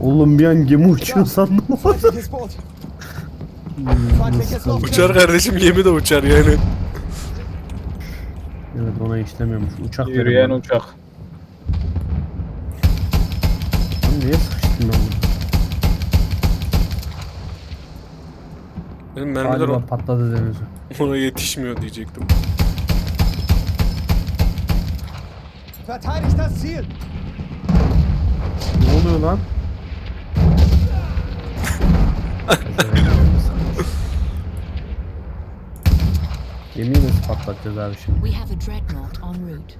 Oğlum bir an gemi uçuyor sandım. Uçar kardeşim gemi de uçar yani. evet ona işlemiyormuş. Uçak Yürüyen ben. uçak. Lan Niye sıkıştım ben burada? Benim mermiler Galiba o- patladı denize. ona yetişmiyor diyecektim. Verteidigt das Ziel. Ne oluyor lan? Gemiyi nasıl patlatacağız abi şimdi? We have a dreadnought en route.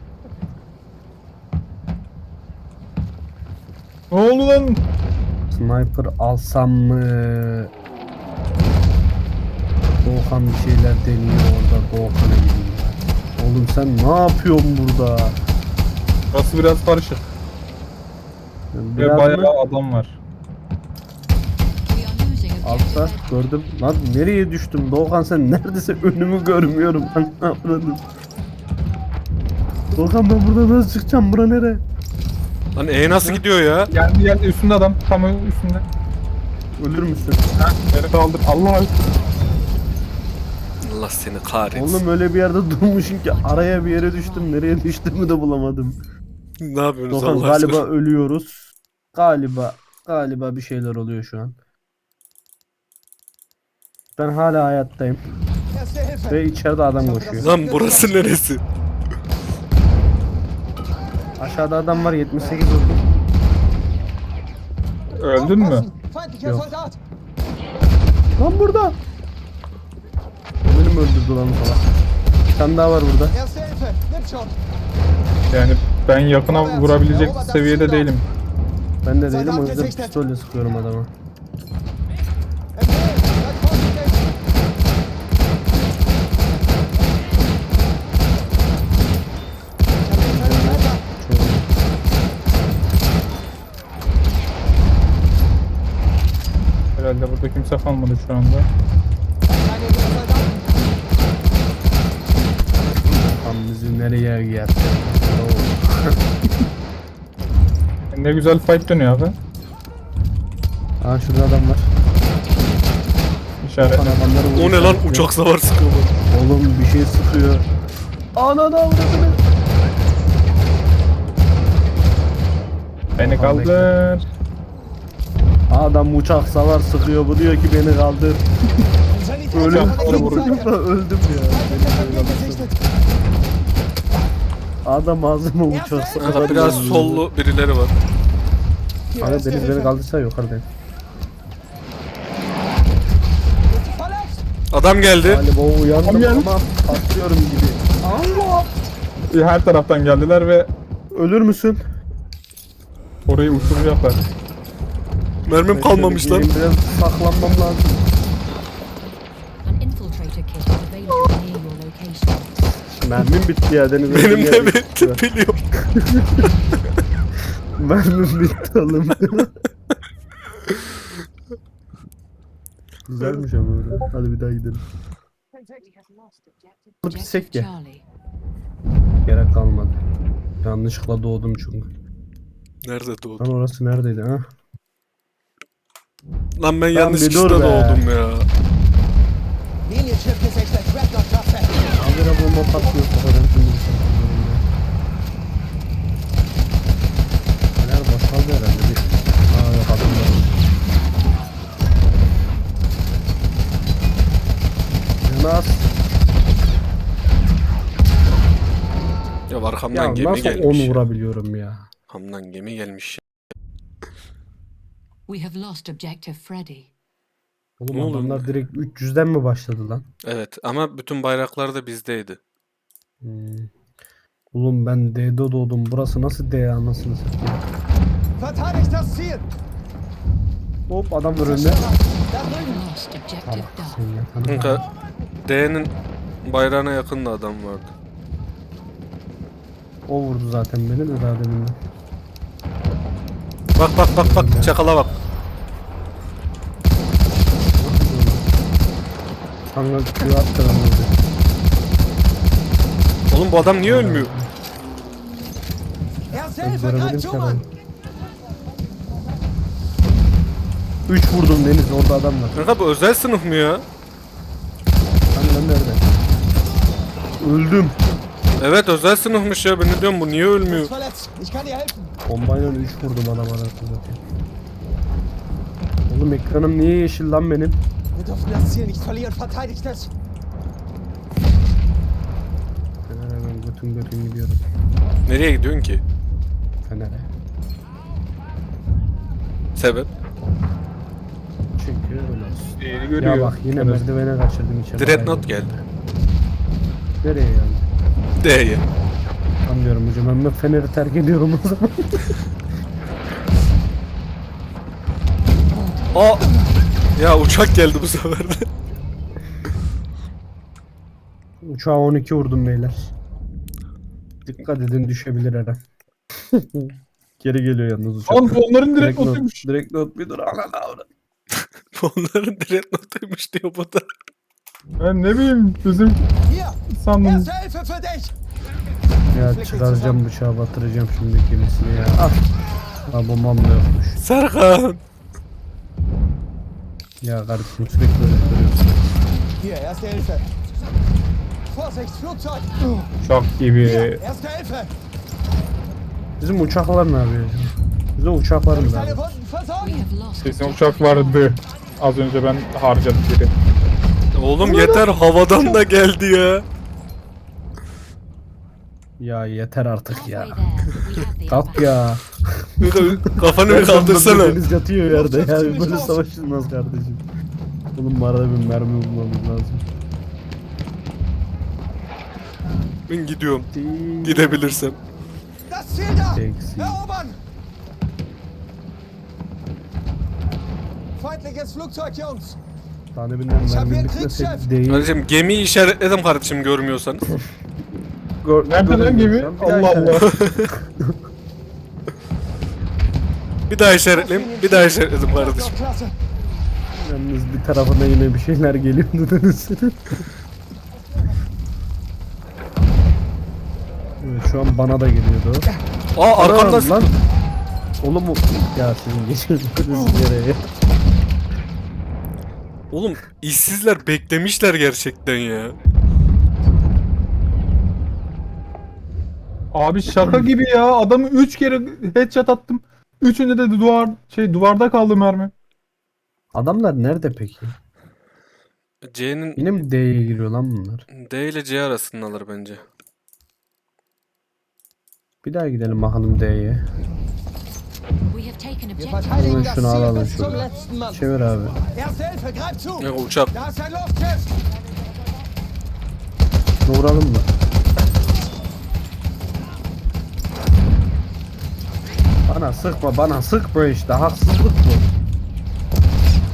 Ne oldu lan? Sniper alsam mı? Doğukan bir şeyler deniyor orada. Doğukan'a gideyim. Oğlum sen ne yapıyorsun burada? Burası biraz karışık. Ve Biraz mı? bayağı adam var. Altta gördüm. Lan nereye düştüm? Doğukan sen neredesin? Önümü görmüyorum. Ben ne yapıyordum? Doğukan ben burada nasıl çıkacağım? Bura nere? Lan E nasıl gidiyor ya? Geldi geldi üstünde adam. Tam üstünde. Ölür müsün? Ha, beni kaldır. Allah Allah seni kahretsin. Oğlum öyle bir yerde durmuşum ki araya bir yere düştüm. Nereye düştüğümü de bulamadım. ne yapıyorsunuz Doğukan Allah galiba aşkına? ölüyoruz. Galiba galiba bir şeyler oluyor şu an. Ben hala hayattayım ve içeride adam koşuyor. Lan burası neresi? Aşağıda adam var 78 vurdum. Öldün mü? Soldat. Lan burada. Beni mi öldürdü lan falan. Bir tane daha var burada. Yani ben yakına vurabilecek seviyede değilim. Ben de değilim o yüzden pistolle sıkıyorum adama. Burada kimse kalmadı şu anda. Tam bizi nereye geldi? Ne güzel fight dönüyor abi. Aa şurada adam var. İşaret. Kan adamları O ne vuruyor. lan uçak savar sıkıyor. Oğlum bir şey sıkıyor. Ana da avradını. Beni kaldır. Adam uçak savar sıkıyor bu diyor ki beni kaldır. Ölüm öldüm ya. Adam ağzıma uçak Kanka savar. biraz sollu birileri var. Kanka beni Hilfe. kaldırsa yukarıdayım. Adam geldi. Galiba o uyandım Tam geldi. ama patlıyorum gibi. Allah! Her taraftan geldiler ve Ölür müsün? orayı uçuracaklar. Mermim kalmamış lan. Biraz saklanmam lazım. Mermim bitti ya Deniz. Benim de bitti biliyorum. Mermim bitti oğlum. Güzelmiş ama öyle. Hadi bir daha gidelim. Gitsek ya. Gerek kalmadı. Yanlışlıkla doğdum çünkü. Nerede doğdu? Lan orası neredeydi ha? Lan ben yanlış bir dur kişide be. doğdum ya. Habire bomba patlıyor kafadan şimdi. Neler boşaldı herhalde bir. Aa yok adamlar. Yunus. Ya arkamdan Ya gemi nasıl gelmiş. onu ya. vurabiliyorum ya? Arkamdan gemi gelmiş. We have lost objective Freddy. Oğlum Ne adamlar direkt 300'den mi başladı lan? Evet ama bütün bayraklar da bizdeydi. Hmm. Oğlum ben D'de doğdum. Burası nasıl D anasını satayım? Verteidigt das Ziel. Hop adam var. Zerstörer. Da drüben. Lost objective Allah Duff. seni ya. Tamam. Kanka D'nin bayrağına yakın da adam vardı. O vurdu zaten beni de daha demin. Bak bak bak bak çakala bak. Q attı lan orada. Oğlum bu adam niye ölmüyor? Göremedim adamı. 3 vurdum Deniz orada adam var. Kanka bu özel sınıf mı ya? Lan nerede? Öldüm. Evet özel sınıfmış ya. Ben ne diyorum bu niye ölmüyor? Bombayla 3 vurdum adam anasını satayım. Oğlum ekranım niye yeşil lan benim? Wir dürfen das Ziel nicht verlieren. Verteidigt es. Fener'e ben götüm götüm gidiyorum. Nereye gidiyorsun ki? Fener'e. Sebep? Çünkü öyle olsun. Değeri görüyor. Ya bak yine merdivene kaçırdım içeri. Dreadnought geldi. Nereye yani? D'ye. Anlıyorum hocam ben de Fener'i terk ediyorum o zaman. Aa! Ya uçak geldi bu sefer de. Uçağa 12 vurdum beyler. Dikkat edin düşebilir her an. Geri geliyor yalnız uçak. Oğlum bu onların direkt Direkt not, notuymuş. direkt not bir dur. Ana kavra. Onların Dreadnought'ıymış diyor bu da. Ben ne bileyim bizim sandım. Ya çıkaracağım bıçağı batıracağım şimdi gemisini ya. Ah. Ha bombam da yokmuş. Serkan! Ya kardeşim sürekli öyle duruyorsun. Hier, Erste Hilfe. Vorsicht, Flugzeug. Uçak gibi. Hier, Erste Hilfe. Bizim uçaklar ne yapıyor? Bize uçaklarımız Deine abi. Wunden versorgen. Kesin uçak vardı. Az önce ben harcadım biri. Oğlum yeter havadan da geldi ya. Ya yeter artık ya. Kalk ya. Kafanı bir kaldırsana. Deniz yatıyor yerde ya. Böyle savaşılmaz kardeşim. Oğlum arada bir mermi bulmamız lazım. Ben gidiyorum. Gidebilirsem. Eksi. Feindliches Flugzeug, Jungs. Tane binden mermi bitmeseydi değil. Kardeşim gemiyi işaretledim kardeşim görmüyorsanız. Gör- Nerede lan gemi? göremiyorsan bir daha Allah Allah. Bir daha işaretleyeyim. Bir daha işaretledim kardeşim. Yalnız bir tarafına yine bir şeyler geliyordu Deniz'in. Evet, şu an bana da geliyordu. Aa arkamda Lan, lan. Oğlum o... Ya sizin geçirdiniz yere. Oğlum işsizler beklemişler gerçekten ya. Abi şaka gibi ya. Adamı 3 kere headshot attım. Üçünde de duvar şey duvarda kaldı mermi. Adamlar nerede peki? C'nin Yine mi D'ye giriyor lan bunlar? D ile C arasındalar bence. Bir daha gidelim bakalım D'ye. We have taken objective. Şunu alalım Mann. Çevir abi. Erste Hilfe, greif zu. Ya uçak. Da ist ein Luftschiff. Şunu vuralım mı? Bana sıkma bana sıkma işte haksızlık bu.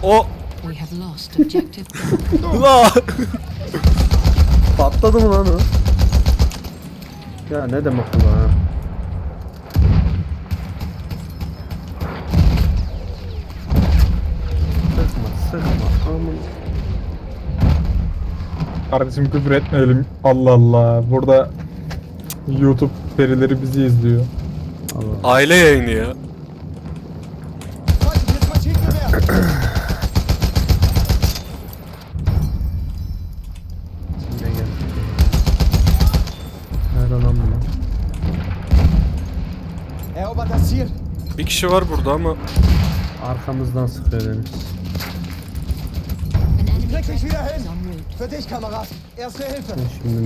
O We have lost objective la Patladı mı lan o? Ya ne demek bu lan ha? Sıkma sıkma aman. Kardeşim küfür etmeyelim. Allah Allah. Burada YouTube perileri bizi izliyor. Allah. Aile yayını ya. Bir kişi var burada ama Arkamızdan sıkıyor Deniz.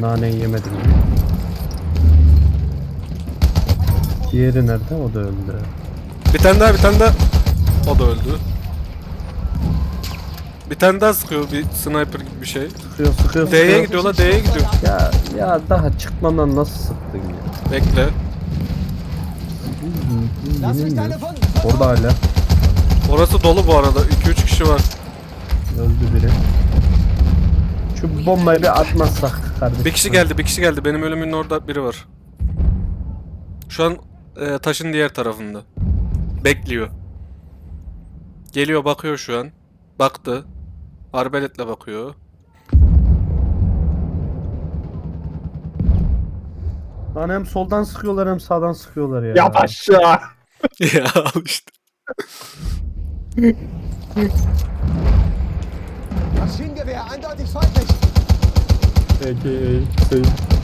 An enemy Krieg Diğeri nerede? O da öldü. bir tane daha bir tane daha. O da öldü. Bir tane daha sıkıyor bir sniper gibi bir şey. Sıkıyor sıkıyor D'ye sıkıyor. gidiyorlar D'ye gidiyor. Ya ya daha çıkmadan nasıl sıktın ya? Bekle. Bilmiyorum. Orada hala. Orası dolu bu arada. 2-3 kişi var. Öldü biri. Şu bombayı bir atmazsak kardeşim. Bir kişi geldi, bir kişi geldi. Benim ölümün orada biri var. Şu an e, taşın diğer tarafında. Bekliyor. Geliyor bakıyor şu an. Baktı. Arbeletle bakıyor. Lan hem soldan sıkıyorlar hem sağdan sıkıyorlar ya. Yat aşağı. ya al işte. Maschinengewehr, eindeutig feindlich. A.K.A. Hüseyin.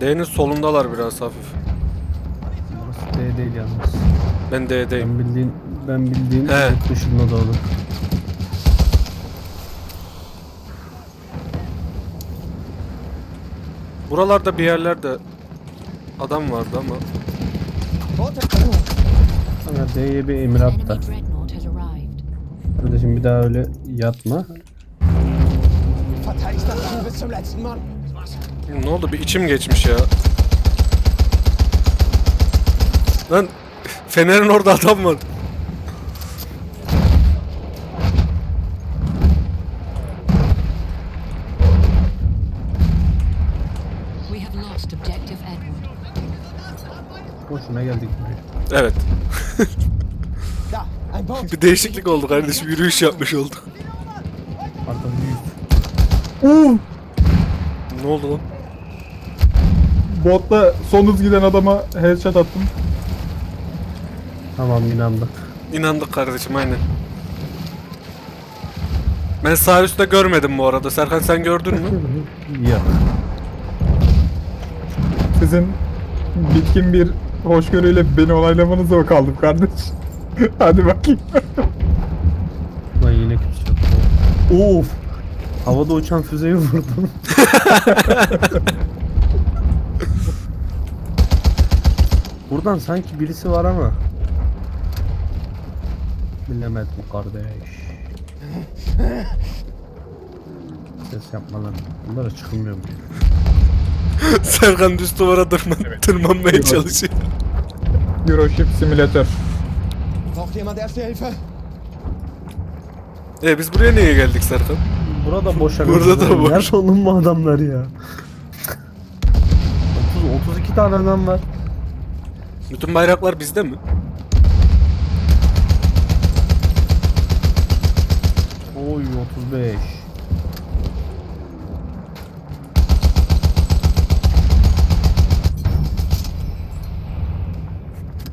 D'nin solundalar biraz hafif. Burası D değil yalnız. Ben D'deyim. Ben bildiğin ben bildiğin He. yurt dışında doğdum. Buralarda bir yerlerde adam vardı ama. Kanka D'ye bir emir at da. Kardeşim bir daha öyle yatma. Verteidigt das bis zum letzten Mann. Ne oldu? Bir içim geçmiş ya. Lan Fener'in orada adam var. Boşuna geldik buraya. Evet. Bir değişiklik oldu kardeşim. Yürüyüş yapmış olduk. Büyük. Uuu! Ne oldu lan? Botla son hız giden adama headshot attım. Tamam inandık. İnandık kardeşim aynen. Ben sağ üstte görmedim bu arada. Serkan sen gördün mü? Yok. Sizin bitkin bir hoşgörüyle beni onaylamanıza mı kaldım kardeş? Hadi bakayım. Lan yine kimse yok. Of. Havada uçan füzeyi vurdum. Buradan sanki birisi var ama. Bilemedim kardeş. Ses yapma lan. Bunlara çıkılmıyor mu? Serkan düz duvara tırman tırmanmaya çalışıyor. Euroship Simulator. Braucht jemand Erste Hilfe? E biz buraya niye geldik Serkan? Burada boşa Burada da boş. Nerede oğlum bu adamlar ya? 30 32 tane adam var. Bütün bayraklar bizde mi? Oy 35.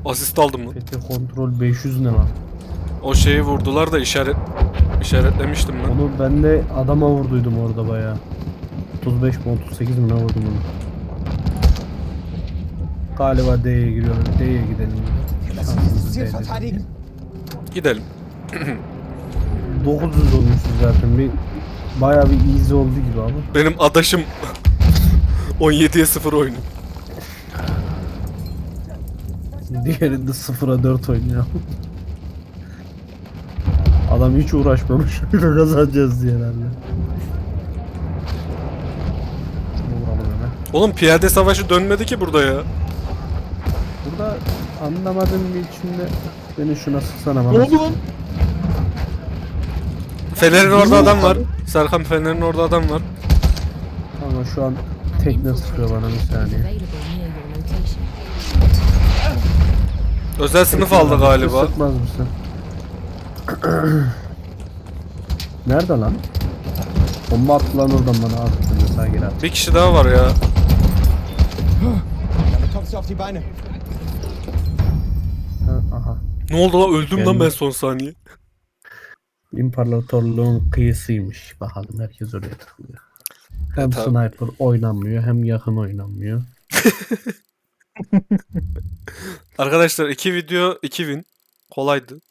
Asist aldım mı? Fethi kontrol 500 ne lan? O şeyi vurdular da işaret işaretlemiştim ben. Onu ben de adama vurduydum orada bayağı. 35 mi 38 mi ne vurdum onu. Galiba D'ye giriyorum. D'ye gidelim. Şansımızı verteidigen. Gidelim. 900 olmuşuz zaten. Bir bayağı bir easy oldu gibi ama. Benim adaşım 17'ye 0 oyunu. Diğeri de 0'a 4 oynuyor. Adam hiç uğraşmamış. Kazanacağız diye herhalde. Oğlum piyade savaşı dönmedi ki burada ya. Burada anlamadığım bir içimde beni şuna sıksana Ne bana. oldu lan? Fener'in orada adam var. Serkan Fener'in orada adam var. Ama şu an tekne sıkıyor bana bir saniye. Özel sınıf aldı galiba. Sıkmaz mısın? Nerede lan? Bomba attı lan oradan bana attı. Mesela geri attı. Bir kişi daha var ya. Damit kommst du auf die Beine. Ne oldu lan öldüm lan ben son saniye. İmparatorluğun kıyısıymış. Bakalım herkes oraya tıklıyor. Hem tabii. sniper oynanmıyor hem yakın oynanmıyor. Arkadaşlar iki video 2000 kolaydı.